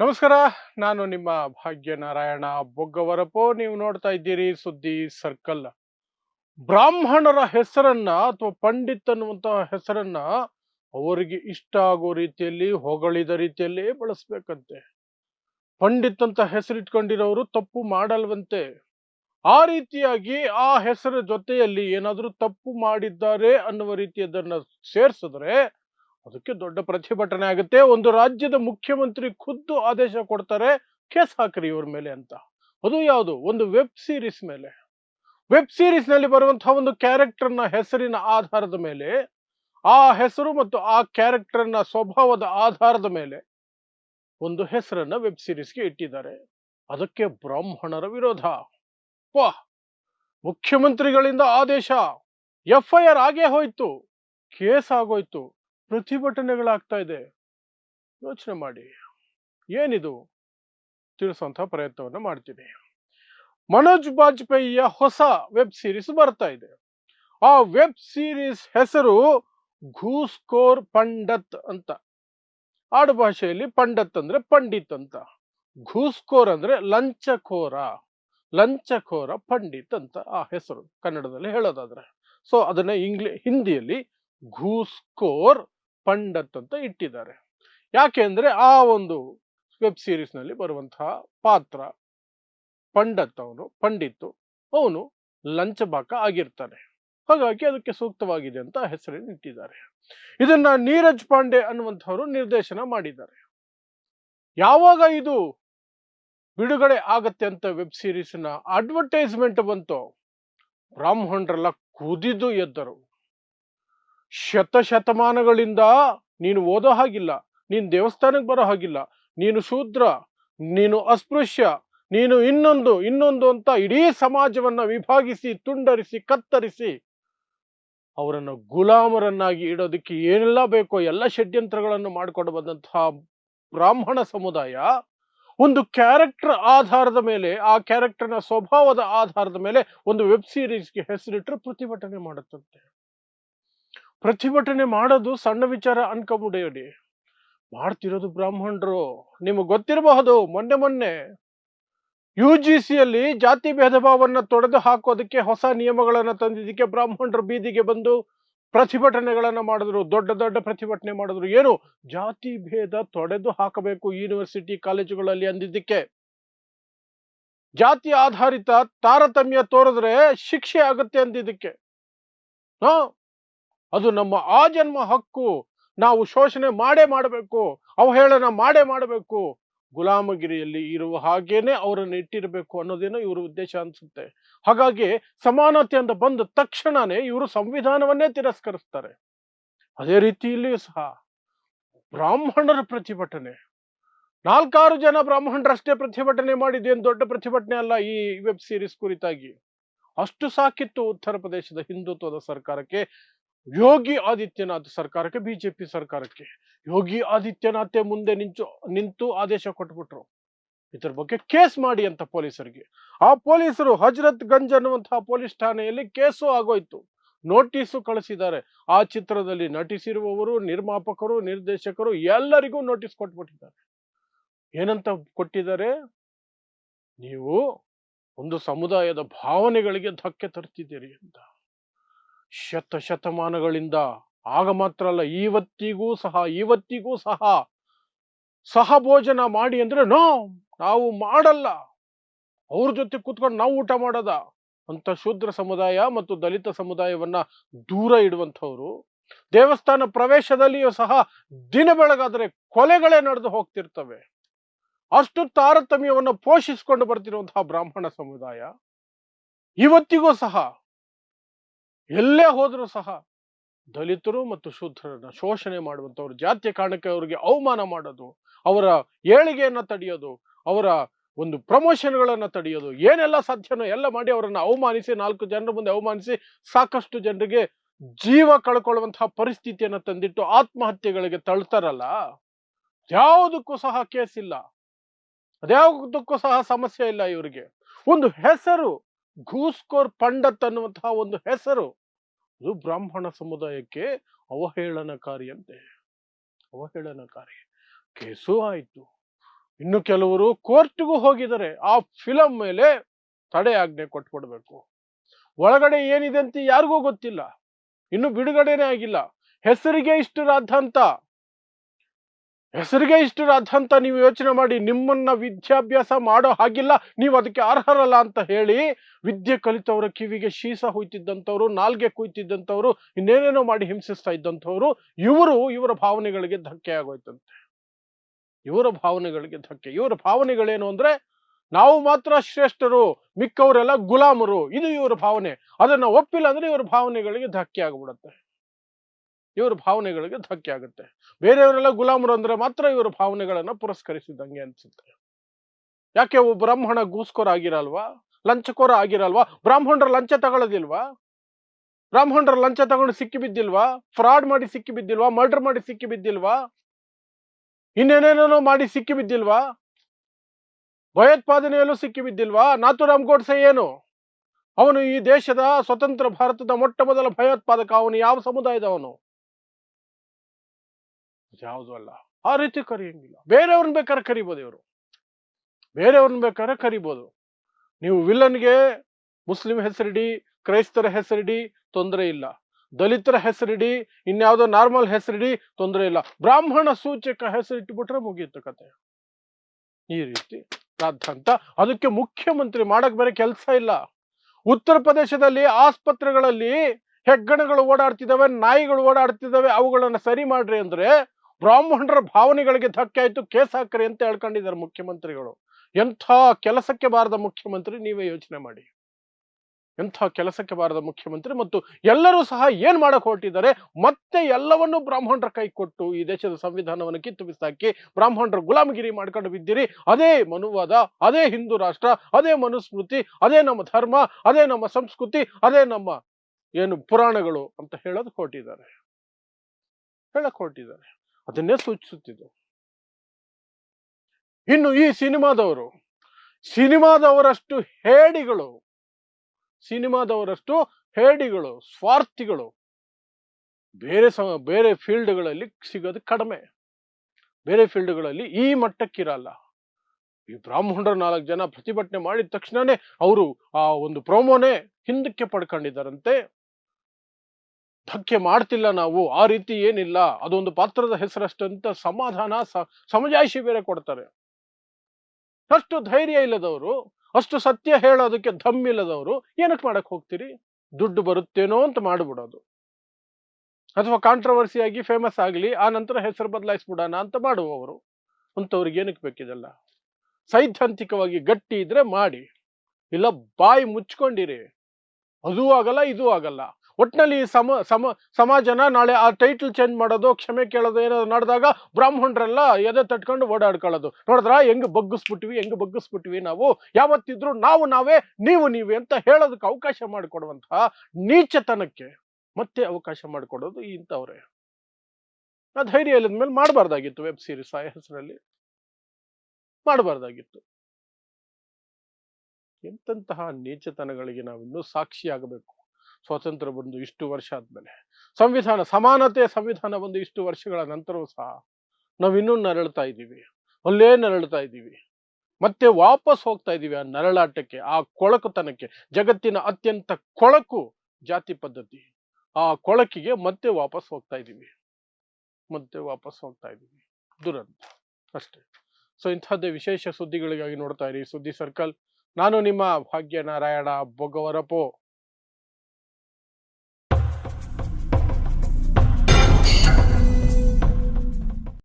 ನಮಸ್ಕಾರ, ನಾನು ನಿಮ್ಮ ಭಾಗ್ಯನಾರಾಯಣ ಬೊಗ್ಗವರಪು. ನೀವು ನೋಡ್ತಾ ಇದ್ದೀರಿ ಸುದ್ದಿ ಸರ್ಕಲ್. ಬ್ರಾಹ್ಮಣರ ಹೆಸರನ್ನ ಅಥವಾ ಪಂಡಿತ್ ಅನ್ನುವಂತಹ ಹೆಸರನ್ನ ಅವರಿಗೆ ಇಷ್ಟ ಆಗೋ ರೀತಿಯಲ್ಲಿ, ಹೊಗಳಿದ ರೀತಿಯಲ್ಲಿ ಬಳಸ್ಬೇಕಂತೆ. ಪಂಡಿತ್ ಅಂತ ಹೆಸರಿಟ್ಕೊಂಡಿರೋರು ತಪ್ಪು ಮಾಡಲ್ವಂತೆ. ಆ ರೀತಿಯಾಗಿ ಆ ಹೆಸರ ಜೊತೆಯಲ್ಲಿ ಏನಾದರೂ ತಪ್ಪು ಮಾಡಿದ್ದಾರೆ ಅನ್ನುವ ರೀತಿಯದನ್ನ ಸೇರಿಸಿದ್ರೆ ಅದಕ್ಕೆ ದೊಡ್ಡ ಪ್ರತಿಭಟನೆ ಆಗುತ್ತೆ. ಒಂದು ರಾಜ್ಯದ ಮುಖ್ಯಮಂತ್ರಿ ಖುದ್ದು ಆದೇಶ ಕೊಡ್ತಾರೆ, ಕೇಸ್ ಹಾಕ್ರಿ ಇವ್ರ ಮೇಲೆ ಅಂತ. ಅದು ಯಾವುದು? ಒಂದು ವೆಬ್ ಸೀರೀಸ್ ಮೇಲೆ. ವೆಬ್ ಸೀರೀಸ್ನಲ್ಲಿ ಬರುವಂತಹ ಒಂದು ಕ್ಯಾರೆಕ್ಟರ್ನ ಹೆಸರಿನ ಆಧಾರದ ಮೇಲೆ, ಆ ಹೆಸರು ಮತ್ತು ಆ ಕ್ಯಾರೆಕ್ಟರ್ನ ಸ್ವಭಾವದ ಆಧಾರದ ಮೇಲೆ ಒಂದು ಹೆಸರನ್ನ ವೆಬ್ ಸೀರೀಸ್ಗೆ ಇಟ್ಟಿದ್ದಾರೆ. ಅದಕ್ಕೆ ಬ್ರಾಹ್ಮಣರ ವಿರೋಧ. ವಾ! ಮುಖ್ಯಮಂತ್ರಿಗಳಿಂದ ಆದೇಶ. ಎಫ್ ಐ ಆರ್ ಆಗೇ ಹೋಯ್ತು. ಕೇಸ್ ಆಗೋಯ್ತು. ಪ್ರತಿಭಟನೆಗಳಾಗ್ತಾ ಇದೆ. ಯೋಚನೆ ಮಾಡಿ. ಏನಿದು? ತಿಳಿಸುವಂತಹ ಪ್ರಯತ್ನವನ್ನು ಮಾಡ್ತೀನಿ. ಮನೋಜ್ ಬಾಜ್ಪೇಯಿಯ ಹೊಸ ವೆಬ್ ಸೀರೀಸ್ ಬರ್ತಾ ಇದೆ. ಆ ವೆಬ್ ಸೀರೀಸ್ ಹೆಸರು ಘೂಸ್ಕೋರ್ ಪಂಡತ್ ಅಂತ. ಆಡು ಭಾಷೆಯಲ್ಲಿ ಪಂಡತ್ ಅಂದ್ರೆ ಪಂಡಿತ್ ಅಂತ. ಘೂಸ್ಕೋರ್ ಅಂದ್ರೆ ಲಂಚಖೋರ. ಲಂಚಖೋರ ಪಂಡಿತ್ ಅಂತ ಆ ಹೆಸರು ಕನ್ನಡದಲ್ಲಿ ಹೇಳೋದಾದ್ರೆ. ಸೊ ಅದನ್ನ ಇಂಗ್ಲಿ, ಹಿಂದಿಯಲ್ಲಿ ಘೂಸ್ಕೋರ್ ಪಂಡತ್ ಅಂತ ಇಟ್ಟಿದ್ದಾರೆ. ಯಾಕೆ ಅಂದರೆ ಆ ಒಂದು ವೆಬ್ ಸೀರೀಸ್ನಲ್ಲಿ ಬರುವಂತಹ ಪಾತ್ರ ಪಂಡತ್ ಅವನು, ಪಂಡಿತ್ತು ಅವನು ಲಂಚಬಾಕ ಆಗಿರ್ತಾನೆ. ಹಾಗಾಗಿ ಅದಕ್ಕೆ ಸೂಕ್ತವಾಗಿದೆ ಅಂತ ಹೆಸರನ್ನು ಇಟ್ಟಿದ್ದಾರೆ. ಇದನ್ನ ನೀರಜ್ ಪಾಂಡೆ ಅನ್ನುವಂಥವರು ನಿರ್ದೇಶನ ಮಾಡಿದ್ದಾರೆ. ಯಾವಾಗ ಇದು ಬಿಡುಗಡೆ ಆಗತ್ತೆ ಅಂತ ವೆಬ್ ಸೀರೀಸ್ನ ಅಡ್ವರ್ಟೈಸ್ಮೆಂಟ್ ಬಂತು, ಬ್ರಾಹ್ಮಣರೆಲ್ಲ ಕುದಿದು ಎದ್ದರು. ಶತಶತಮಾನಗಳಿಂದ ನೀನು ಓದೋ ಹಾಗಿಲ್ಲ, ನೀನು ದೇವಸ್ಥಾನಕ್ಕೆ ಬರೋ ಹಾಗಿಲ್ಲ, ನೀನು ಶೂದ್ರ, ನೀನು ಅಸ್ಪೃಶ್ಯ, ನೀನು ಇನ್ನೊಂದು ಇನ್ನೊಂದು ಅಂತ ಇಡೀ ಸಮಾಜವನ್ನ ವಿಭಾಗಿಸಿ, ತುಂಡರಿಸಿ, ಕತ್ತರಿಸಿ ಅವರನ್ನು ಗುಲಾಮರನ್ನಾಗಿ ಇಡೋದಕ್ಕೆ ಏನೆಲ್ಲ ಬೇಕೋ ಎಲ್ಲ ಷಡ್ಯಂತ್ರಗಳನ್ನು ಮಾಡಿಕೊಂಡು ಬಂದಂತಹ ಬ್ರಾಹ್ಮಣ ಸಮುದಾಯ ಒಂದು ಕ್ಯಾರೆಕ್ಟರ್ ಆಧಾರದ ಮೇಲೆ, ಆ ಕ್ಯಾರೆಕ್ಟರ್ನ ಸ್ವಭಾವದ ಆಧಾರದ ಮೇಲೆ ಒಂದು ವೆಬ್ ಸೀರೀಸ್ಗೆ ಹೆಸರಿಟ್ಟರೆ ಪ್ರತಿಭಟನೆ ಮಾಡುತ್ತಂತೆ. ಪ್ರತಿಭಟನೆ ಮಾಡೋದು ಸಣ್ಣ ವಿಚಾರ ಅನ್ಕೊಂಬಿಡಿ ಮಾಡ್ತಿರೋದು ಬ್ರಾಹ್ಮಣರು. ನಿಮಗೆ ಗೊತ್ತಿರಬಹುದು, ಮೊನ್ನೆ ಮೊನ್ನೆ ಯು ಜಿ ಸಿಯಲ್ಲಿ ಜಾತಿ ಭೇದ ಭಾವನ್ನ ತೊಡೆದು ಹಾಕೋದಕ್ಕೆ ಹೊಸ ನಿಯಮಗಳನ್ನ ತಂದಿದ್ದಕ್ಕೆ ಬ್ರಾಹ್ಮಣರು ಬೀದಿಗೆ ಬಂದು ಪ್ರತಿಭಟನೆಗಳನ್ನ ಮಾಡಿದ್ರು, ದೊಡ್ಡ ದೊಡ್ಡ ಪ್ರತಿಭಟನೆ ಮಾಡಿದ್ರು. ಏನು? ಜಾತಿ ಭೇದ ತೊಡೆದು ಹಾಕಬೇಕು ಯೂನಿವರ್ಸಿಟಿ ಕಾಲೇಜುಗಳಲ್ಲಿ ಅಂದಿದ್ದಕ್ಕೆ. ಜಾತಿ ಆಧಾರಿತ ತಾರತಮ್ಯ ತೋರಿದ್ರೆ ಶಿಕ್ಷೆ ಆಗುತ್ತೆ ಅಂದಿದ್ದಕ್ಕೆ. ಅದು ನಮ್ಮ ಆ ಜನ್ಮ ಹಕ್ಕು. ನಾವು ಶೋಷಣೆ ಮಾಡೇ ಮಾಡಬೇಕು, ಅವಹೇಳನ ಮಾಡೇ ಮಾಡಬೇಕು. ಗುಲಾಮಗಿರಿಯಲ್ಲಿ ಇರುವ ಹಾಗೇನೆ ಅವರನ್ನು ಇಟ್ಟಿರಬೇಕು ಅನ್ನೋದೇನೋ ಇವ್ರ ಉದ್ದೇಶ ಅನ್ಸುತ್ತೆ. ಹಾಗಾಗಿ ಸಮಾನತೆ ಅಂತ ಬಂದ ತಕ್ಷಣನೇ ಇವರು ಸಂವಿಧಾನವನ್ನೇ ತಿರಸ್ಕರಿಸ್ತಾರೆ. ಅದೇ ರೀತಿಯಲ್ಲಿಯೂ ಸಹ ಬ್ರಾಹ್ಮಣರ ಪ್ರತಿಭಟನೆ. ನಾಲ್ಕಾರು ಜನ ಬ್ರಾಹ್ಮಣರಷ್ಟೇ ಪ್ರತಿಭಟನೆ ಮಾಡಿದ್ದೇನು ದೊಡ್ಡ ಪ್ರತಿಭಟನೆ ಅಲ್ಲ ಈ ವೆಬ್ ಸೀರೀಸ್ ಕುರಿತಾಗಿ. ಅಷ್ಟು ಸಾಕಿತ್ತು ಉತ್ತರ ಪ್ರದೇಶದ ಹಿಂದುತ್ವದ ಸರ್ಕಾರಕ್ಕೆ. ಯೋಗಿ ಆದಿತ್ಯನಾಥ್ ಸರ್ಕಾರಕ್ಕೆ, ಬಿಜೆಪಿ ಸರ್ಕಾರಕ್ಕೆ. ಯೋಗಿ ಆದಿತ್ಯನಾಥೇ ಮುಂದೆ ನಿಂಚು, ನಿಂತು ಆದೇಶ ಕೊಟ್ಬಿಟ್ರು. ಇದ್ರ ಬಗ್ಗೆ ಕೇಸ್ ಮಾಡಿ ಅಂತ ಪೊಲೀಸರಿಗೆ. ಆ ಪೊಲೀಸರು ಹಜರತ್ ಗಂಜ್ ಅನ್ನುವಂತಹ ಪೊಲೀಸ್ ಠಾಣೆಯಲ್ಲಿ ಕೇಸು ಆಗೋಯ್ತು. ನೋಟಿಸು ಕಳಿಸಿದ್ದಾರೆ. ಆ ಚಿತ್ರದಲ್ಲಿ ನಟಿಸಿರುವವರು, ನಿರ್ಮಾಪಕರು, ನಿರ್ದೇಶಕರು ಎಲ್ಲರಿಗೂ ನೋಟಿಸ್ ಕೊಟ್ಬಿಟ್ಟಿದ್ದಾರೆ. ಏನಂತ ಕೊಟ್ಟಿದ್ದಾರೆ? ನೀವು ಒಂದು ಸಮುದಾಯದ ಭಾವನೆಗಳಿಗೆ ಧಕ್ಕೆ ತರ್ತಿದ್ದೀರಿ ಅಂತ. ಶತ ಶತಮಾನಗಳಿಂದ ಆಗ ಮಾತ್ರ ಅಲ್ಲ ಇವತ್ತಿಗೂ ಸಹ ಇವತ್ತಿಗೂ ಸಹ ಸಹಭೋಜನ ಮಾಡಿ ಅಂದ್ರೆ, ನೋ, ನಾವು ಮಾಡಲ್ಲ. ಅವ್ರ ಜೊತೆ ಕೂತ್ಕೊಂಡು ನಾವು ಊಟ ಮಾಡೋದ. ಅಂತ ಶೂದ್ರ ಸಮುದಾಯ ಮತ್ತು ದಲಿತ ಸಮುದಾಯವನ್ನ ದೂರ ಇಡುವಂಥವ್ರು, ದೇವಸ್ಥಾನ ಪ್ರವೇಶದಲ್ಲಿಯೂ ಸಹ ದಿನ ಬೆಳಗಾದರೆ ಕೊಲೆಗಳೇ ನಡೆದು ಹೋಗ್ತಿರ್ತವೆ. ಅಷ್ಟು ತಾರತಮ್ಯವನ್ನು ಪೋಷಿಸಿಕೊಂಡು ಬರ್ತಿರುವಂತಹ ಬ್ರಾಹ್ಮಣ ಸಮುದಾಯ, ಇವತ್ತಿಗೂ ಸಹ ಎಲ್ಲೇ ಹೋದರೂ ಸಹ ದಲಿತರು ಮತ್ತು ಶೂದ್ರರನ್ನ ಶೋಷಣೆ ಮಾಡುವಂಥವ್ರು, ಜಾತಿಯ ಕಾರಣಕ್ಕೆ ಅವರಿಗೆ ಅವಮಾನ ಮಾಡೋದು, ಅವರ ಏಳಿಗೆಯನ್ನು ತಡೆಯೋದು, ಅವರ ಒಂದು ಪ್ರಮೋಷನ್ಗಳನ್ನು ತಡೆಯೋದು, ಏನೆಲ್ಲ ಸಾಧ್ಯನೋ ಎಲ್ಲ ಮಾಡಿ ಅವರನ್ನು ಅವಮಾನಿಸಿ, ನಾಲ್ಕು ಜನರ ಮುಂದೆ ಅವಮಾನಿಸಿ ಸಾಕಷ್ಟು ಜನರಿಗೆ ಜೀವ ಕಳ್ಕೊಳ್ಳುವಂತಹ ಪರಿಸ್ಥಿತಿಯನ್ನು ತಂದಿಟ್ಟು ಆತ್ಮಹತ್ಯೆಗಳಿಗೆ ತಳ್ತಾರಲ್ಲ? ಯಾವುದಕ್ಕೂ ಸಹ ಕೇಸ್ ಇಲ್ಲ. ಅದ್ಯಾವುದಕ್ಕೂ ಸಹ ಸಮಸ್ಯೆ ಇಲ್ಲ ಇವರಿಗೆ. ಒಂದು ಹೆಸರು ಘೂಸ್ಕೋರ್ ಪಂಡತ್ ಅನ್ನುವಂತಹ ಒಂದು ಹೆಸರು. ಇದು ಬ್ರಾಹ್ಮಣ ಸಮುದಾಯಕ್ಕೆ ಅವಹೇಳನಕಾರಿಯಂತೆ. ಅವಹೇಳನಕಾರಿ. ಕೇಸು ಆಯಿತು. ಇನ್ನು ಕೆಲವರು ಕೋರ್ಟ್ಗೂ ಹೋಗಿದ್ದಾರೆ. ಆ ಫಿಲಂ ಮೇಲೆ ತಡೆ ಆಜ್ಞೆ ಕೊಟ್ಬಿಡ್ಬೇಕು ಒಳಗಡೆ ಏನಿದೆ ಅಂತ ಯಾರಿಗೂ ಗೊತ್ತಿಲ್ಲ. ಇನ್ನು ಬಿಡುಗಡೆನೇ ಆಗಿಲ್ಲ. ಹೆಸರಿಗೆ ಇಷ್ಟು ಹೆಸರಿಗೆ ಇಷ್ಟು ರಾದ್ಧಾಂತ ನೀವು ಯೋಚನೆ ಮಾಡಿ, ನಿಮ್ಮನ್ನ ವಿದ್ಯಾಭ್ಯಾಸ ಮಾಡೋ ಹಾಗಿಲ್ಲ, ನೀವು ಅದಕ್ಕೆ ಅರ್ಹರಲ್ಲ ಅಂತ ಹೇಳಿ, ವಿದ್ಯೆ ಕಲಿತವರ, ಕಿವಿಗೆ ಶೀಸ ಹುಯ್ತಿದ್ದಂಥವ್ರು, ನಾಲ್ಗೆ ಕುಯ್ತಿದ್ದಂಥವ್ರು, ಇನ್ನೇನೇನೋ ಮಾಡಿ ಹಿಂಸಿಸ್ತಾ ಇದ್ದಂಥವ್ರು, ಇವರು ಇವರ ಭಾವನೆಗಳಿಗೆ ಧಕ್ಕೆ ಆಗೋಯ್ತಂತೆ. ಇವರ ಭಾವನೆಗಳಿಗೆ ಧಕ್ಕೆ. ಇವರ ಭಾವನೆಗಳೇನು ಅಂದ್ರೆ, ನಾವು ಮಾತ್ರ ಶ್ರೇಷ್ಠರು, ಮಿಕ್ಕವರೆಲ್ಲ ಗುಲಾಮರು, ಇದು ಇವರ ಭಾವನೆ. ಅದನ್ನ ಒಪ್ಪಿಲ್ಲ ಅಂದ್ರೆ ಇವರ ಭಾವನೆಗಳಿಗೆ ಧಕ್ಕೆ ಆಗ್ಬಿಡುತ್ತೆ. ಇವರ ಭಾವನೆಗಳಿಗೆ ಧಕ್ಕೆ ಆಗುತ್ತೆ. ಬೇರೆಯವರೆಲ್ಲ ಗುಲಾಮರು ಅಂದ್ರೆ ಮಾತ್ರ ಇವರ ಭಾವನೆಗಳನ್ನ ಪುರಸ್ಕರಿಸಿದಂಗೆ ಅನ್ಸುತ್ತೆ. ಯಾಕೆ ಒಬ್ಬ ಬ್ರಾಹ್ಮಣ ಗೂಸ್ಕೋರ ಆಗಿರಲ್ವಾ? ಲಂಚಕೋರ ಆಗಿರಲ್ವಾ? ಬ್ರಾಹ್ಮಣರ ಲಂಚ ತಗೊಳ್ಳೋದಿಲ್ವಾ ಬ್ರಾಹ್ಮಣರ ಲಂಚ ತಗೊಂಡು ಸಿಕ್ಕಿ ಬಿದ್ದಿಲ್ವಾ? ಫ್ರಾಡ್ ಮಾಡಿ ಸಿಕ್ಕಿ ಬಿದ್ದಿಲ್ವಾ? ಮರ್ಡರ್ ಮಾಡಿ ಸಿಕ್ಕಿ ಬಿದ್ದಿಲ್ವಾ? ಇನ್ನೇನೇನೋ ಮಾಡಿ ಸಿಕ್ಕಿ ಬಿದ್ದಿಲ್ವಾ? ಭಯೋತ್ಪಾದನೆಯಲ್ಲೂ ಸಿಕ್ಕಿ ಬಿದ್ದಿಲ್ವಾ? ನಾಥುರಾಮ್ ಗೋಡ್ಸೆ ಏನು? ಅವನು ಈ ದೇಶದ ಸ್ವತಂತ್ರ ಭಾರತದ ಮೊಟ್ಟ ಮೊದಲ ಭಯೋತ್ಪಾದಕ. ಅವನು ಯಾವ ಸಮುದಾಯದವನು? ಯಾವುದು ಅಲ್ಲ. ಆ ರೀತಿ ಕರೆಯಂಗಿಲ್ಲ. ಬೇರೆಯವ್ರನ್ನ ಬೇಕಾದ್ರೆ ಕರಿಬೋದು ಇವರು. ಬೇರೆಯವ್ರನ್ನ ಬೇಕಾದ್ರೆ ಕರಿಬೋದು. ನೀವು ವಿಲನ್ಗೆ ಮುಸ್ಲಿಂ ಹೆಸರಿಡಿ, ಕ್ರೈಸ್ತರ ಹೆಸರಿಡಿ, ತೊಂದರೆ ಇಲ್ಲ. ದಲಿತರ ಹೆಸರಿಡಿ, ಇನ್ಯಾವುದೋ ನಾರ್ಮಲ್ ಹೆಸರಿಡಿ, ತೊಂದರೆ ಇಲ್ಲ. ಬ್ರಾಹ್ಮಣ ಸೂಚಕ ಹೆಸರಿಟ್ಬಿಟ್ರೆ ಮುಗಿಯುತ್ತೆ ಕತೆ. ಈ ರೀತಿ ರಾದ್ಧಾಂತ. ಅದಕ್ಕೆ ಮುಖ್ಯಮಂತ್ರಿ ಮಾಡಕ್ ಬೇರೆ ಕೆಲಸ ಇಲ್ಲ. ಉತ್ತರ ಪ್ರದೇಶದಲ್ಲಿ ಆಸ್ಪತ್ರೆಗಳಲ್ಲಿ ಹೆಗ್ಗಣಗಳು ಓಡಾಡ್ತಿದ್ದಾವೆ ನಾಯಿಗಳು ಓಡಾಡ್ತಿದ್ದಾವೆ ಅವುಗಳನ್ನ ಸರಿ ಮಾಡ್ರಿ ಅಂದ್ರೆ ಬ್ರಾಹ್ಮಣರ ಭಾವನೆಗಳಿಗೆ ಧಕ್ಕೆ ಆಯ್ತು, ಕೇಸ್ ಹಾಕ್ರಿ ಅಂತ ಹೇಳ್ಕೊಂಡಿದ್ದಾರೆ ಮುಖ್ಯಮಂತ್ರಿಗಳು. ಎಂಥ ಕೆಲಸಕ್ಕೆ ಬಾರದ ಮುಖ್ಯಮಂತ್ರಿ ನೀವೇ ಯೋಚನೆ ಮಾಡಿ. ಎಂಥ ಕೆಲಸಕ್ಕೆ ಬಾರದ ಮುಖ್ಯಮಂತ್ರಿ ಮತ್ತು ಎಲ್ಲರೂ ಸಹ ಏನ್ ಮಾಡಕ್ ಹೊರಟಿದ್ದಾರೆ? ಮತ್ತೆ ಎಲ್ಲವನ್ನೂ ಬ್ರಾಹ್ಮಣರ ಕೈ ಕೊಟ್ಟು ಈ ದೇಶದ ಸಂವಿಧಾನವನ್ನು ಕಿತ್ತು ಬಿಸಾಕಿ ಬ್ರಾಹ್ಮಣರ ಗುಲಾಮಗಿರಿ ಮಾಡ್ಕೊಂಡು ಬಿದ್ದೀರಿ. ಅದೇ ಮನುವಾದ, ಅದೇ ಹಿಂದೂ ರಾಷ್ಟ್ರ, ಅದೇ ಮನುಸ್ಮೃತಿ, ಅದೇ ನಮ್ಮ ಧರ್ಮ, ಅದೇ ನಮ್ಮ ಸಂಸ್ಕೃತಿ, ಅದೇ ನಮ್ಮ ಏನು ಪುರಾಣಗಳು ಅಂತ ಹೇಳೋದು ಹೊರಟಿದ್ದಾರೆ. ಹೇಳಕ್ ಹೊರಟಿದ್ದಾರೆ. ಅದನ್ನೇ ಸೂಚಿಸುತ್ತಿದ್ದವು ಇನ್ನು ಈ ಸಿನಿಮಾದವರು, ಸಿನಿಮಾದವರಷ್ಟು ಹೇಡಿಗಳು ಸಿನಿಮಾದವರಷ್ಟು ಹೇಡಿಗಳು, ಸ್ವಾರ್ಥಿಗಳು, ಬೇರೆ ಸಮ, ಬೇರೆ ಫೀಲ್ಡ್ಗಳಲ್ಲಿ ಸಿಗೋದು ಕಡಿಮೆ. ಬೇರೆ ಫೀಲ್ಡ್ಗಳಲ್ಲಿ ಈ ಮಟ್ಟಕ್ಕಿರಲ್ಲ. ಈ ಬ್ರಾಹ್ಮಣರು ನಾಲ್ಕು ಜನ ಪ್ರತಿಭಟನೆ ಮಾಡಿದ ತಕ್ಷಣನೇ ಅವರು ಆ ಒಂದು ಪ್ರೋಮೋನೇ ಹಿಂದಕ್ಕೆ ಪಡ್ಕೊಂಡಿದ್ದಾರಂತೆ. ಧಕ್ಕೆ ಮಾಡ್ತಿಲ್ಲ ನಾವು, ಆ ರೀತಿ ಏನಿಲ್ಲ. ಅದೊಂದು ಪಾತ್ರದ ಹೆಸರಷ್ಟಂತ ಸಮಾಧಾನ ಸಮಜಾಯಿಷಿ ಬೇರೆ ಕೊಡ್ತಾರೆ. ಅಷ್ಟು ಧೈರ್ಯ ಇಲ್ಲದವರು, ಅಷ್ಟು ಸತ್ಯ ಹೇಳೋದಕ್ಕೆ ಧಮ್ ಇಲ್ಲದವರು ಏನಕ್ಕೆ ಮಾಡಕ್ ಹೋಗ್ತೀರಿ? ದುಡ್ಡು ಬರುತ್ತೇನೋ ಅಂತ ಮಾಡಿಬಿಡೋದು. ಅಥವಾ ಕಾಂಟ್ರವರ್ಸಿ ಆಗಿ ಫೇಮಸ್ ಆಗಲಿ, ಆ ನಂತರ ಹೆಸರು ಬದಲಾಯಿಸ್ಬಿಡೋಣ ಅಂತ ಮಾಡುವವರು. ಅಂಥವ್ರಿಗೆ ಏನಕ್ಕೆ ಬೇಕಿದೆಲ್ಲ? ಸೈದ್ಧಾಂತಿಕವಾಗಿ ಗಟ್ಟಿ ಇದ್ರೆ ಮಾಡಿ. ಇಲ್ಲ ಬಾಯಿ ಮುಚ್ಕೊಂಡಿರಿ. ಅದೂ ಆಗಲ್ಲ, ಇದೂ ಆಗಲ್ಲ. ಒಟ್ನಲ್ಲಿ ಈ ಸಮ ಸಮ, ಸಮಾಜನ ನಾಳೆ ಆ ಟೈಟಲ್ ಚೇಂಜ್ ಮಾಡೋದು, ಕ್ಷಮೆ ಕೇಳೋದು ಏನಾದ್ರು ನಡೆದಾಗ ಬ್ರಾಹ್ಮಣರೆಲ್ಲ ಎದೆ ತಟ್ಕೊಂಡು ಓಡಾಡ್ಕೊಳ್ಳೋದು. ನೋಡಿದ್ರ? ಹೆಂಗ್ ಬಗ್ಗಿಸ್ಬಿಟ್ವಿ ಹೆಂಗ್ ಬಗ್ಗಿಸ್ಬಿಟ್ವಿ ನಾವು? ಯಾವತ್ತಿದ್ರು ನಾವು ನಾವೇ, ನೀವು ನೀವು ಅಂತ ಹೇಳೋದಕ್ಕೆ ಅವಕಾಶ ಮಾಡಿಕೊಡುವಂತಹ ನೀಚತನಕ್ಕೆ ಮತ್ತೆ ಅವಕಾಶ ಮಾಡಿಕೊಡೋದು ಇಂಥವ್ರೆ. ಆ ಧೈರ್ಯ ಇಲ್ಲದ ಮೇಲೆ ಮಾಡಬಾರ್ದಾಗಿತ್ತು ವೆಬ್ ಸೀರೀಸ್ ಆ ಹೆಸರಲ್ಲಿ. ಮಾಡಬಾರ್ದಾಗಿತ್ತು. ಎಂತಹ ನೀಚತನಗಳಿಗೆ ನಾವಿನ್ನೂ ಸಾಕ್ಷಿಯಾಗಬೇಕು. ಸ್ವಾತಂತ್ರ್ಯ ಬಂದು ಇಷ್ಟು ವರ್ಷ ಆದ್ಮೇಲೆ. ಸಂವಿಧಾನ, ಸಮಾನತೆ ಸಂವಿಧಾನ ಬಂದು ಇಷ್ಟು ವರ್ಷಗಳ ನಂತರವೂ ಸಹ ನಾವು ಇನ್ನೂ ನರಳ್ತಾ ಇದ್ದೀವಿ. ಅಲ್ಲೇ ನರಳ್ತಾ ಇದ್ದೀವಿ. ಮತ್ತೆ ವಾಪಸ್ ಹೋಗ್ತಾ ಇದ್ದೀವಿ ಆ ನರಳಾಟಕ್ಕೆ, ಆ ಕೊಳಕುತನಕ್ಕೆ. ಜಗತ್ತಿನ ಅತ್ಯಂತ ಕೊಳಕು ಜಾತಿ ಪದ್ಧತಿ. ಆ ಕೊಳಕಿಗೆ ಮತ್ತೆ ವಾಪಸ್ ಹೋಗ್ತಾ ಇದ್ದೀವಿ. ಮತ್ತೆ ವಾಪಸ್ ಹೋಗ್ತಾ ಇದ್ದೀವಿ. ದುರಂತ. ಅಷ್ಟೇ. ಸೊ ಇಂಥದ್ದೇ ವಿಶೇಷ ಸುದ್ದಿಗಳಿಗಾಗಿ ನೋಡ್ತಾ ಇರಿ. ಸುದ್ದಿ ಸರ್ಕಲ್. ನಾನು ನಿಮ್ಮ ಭಾಗ್ಯ ನಾರಾಯಣ ಬೊಗವರಪೋ